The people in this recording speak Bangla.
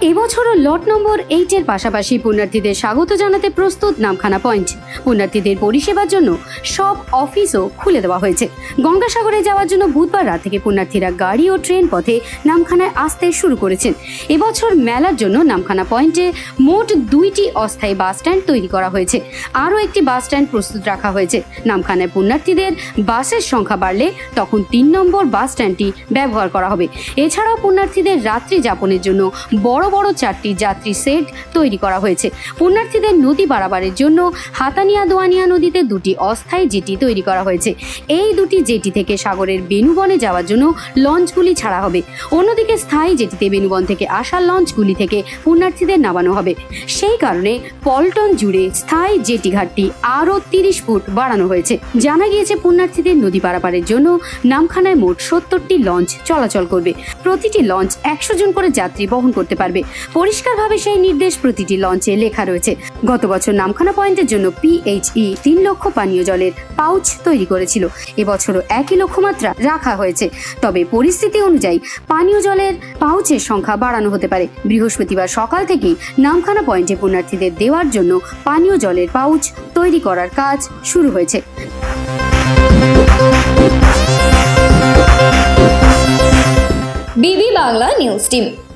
এবছরও লট নম্বর এইটের পাশাপাশি পুণ্যার্থীদের স্বাগত জানাতে প্রস্তুত নামখানা পয়েন্ট। পুণ্যার্থীদের পরিষেবার জন্য সব অফিসও খুলে দেওয়া হয়েছে। গঙ্গাসাগরে যাওয়ার জন্য বুধবার রাত থেকে পুণ্যার্থীরা গাড়ি ও ট্রেন পথে নামখানায় আসতে শুরু করেছেন। এবছর মেলার জন্য নামখানা পয়েন্টে মোট দুইটি অস্থায়ী বাস স্ট্যান্ড তৈরি করা হয়েছে। আরও একটি বাস স্ট্যান্ড প্রস্তুত রাখা হয়েছে। নামখানায় পুণ্যার্থীদের বাসের সংখ্যা বাড়লে তখন তিন নম্বর বাস স্ট্যান্ডটি ব্যবহার করা হবে। এছাড়াও পুণ্যার্থীদের রাত্রি যাপনের জন্য বড় বড় চারটি যাত্রী সেট তৈরি করা হয়েছে। পুণ্যার্থীদের নদী পারাবারের জন্য হাতানিয়া দোয়ানিয়া নদীতে দুটি অস্থায়ী জেটি তৈরি করা হয়েছে। এই দুটি জেটি থেকে সাগরের বেনুবনে যাওয়ার জন্য লঞ্চগুলি ছাড়া হবে। অন্যদিকে স্থায়ী জেটিতে বেনুবন থেকে আসা লঞ্চগুলি থেকে পুণ্যার্থীদের নামানো হবে। সেই কারণে পল্টন জুড়ে স্থায়ী জেটি ঘাটটি আরও তিরিশ ফুট বাড়ানো হয়েছে। জানা গিয়েছে, পুণ্যার্থীদের নদী পারাপারের জন্য নামখানায় মোট সত্তরটি লঞ্চ চলাচল করবে। প্রতিটি লঞ্চ একশো জন করে যাত্রী বহন করতে পারবে। পরিষ্কারভাবে সেই নির্দেশ প্রতিটি লঞ্চে লেখা রয়েছে। গত বছর নামখানা পয়েন্টের জন্য পিএইচই তিন লক্ষ পানীয় জলের পাউচ তৈরি করেছিল। এবছরও একই লক্ষ্যমাত্রা রাখা হয়েছে। তবে পরিস্থিতি অনুযায়ী পানীয় জলের পাউচের সংখ্যা বাড়ানো হতে পারে। বৃহস্পতিবার সকাল থেকেই নামখানা পয়েন্টে পুণ্যার্থীদের দেওয়ার জন্য পানীয় জলের পাউচ তৈরি করার কাজ শুরু হয়েছে। Steam.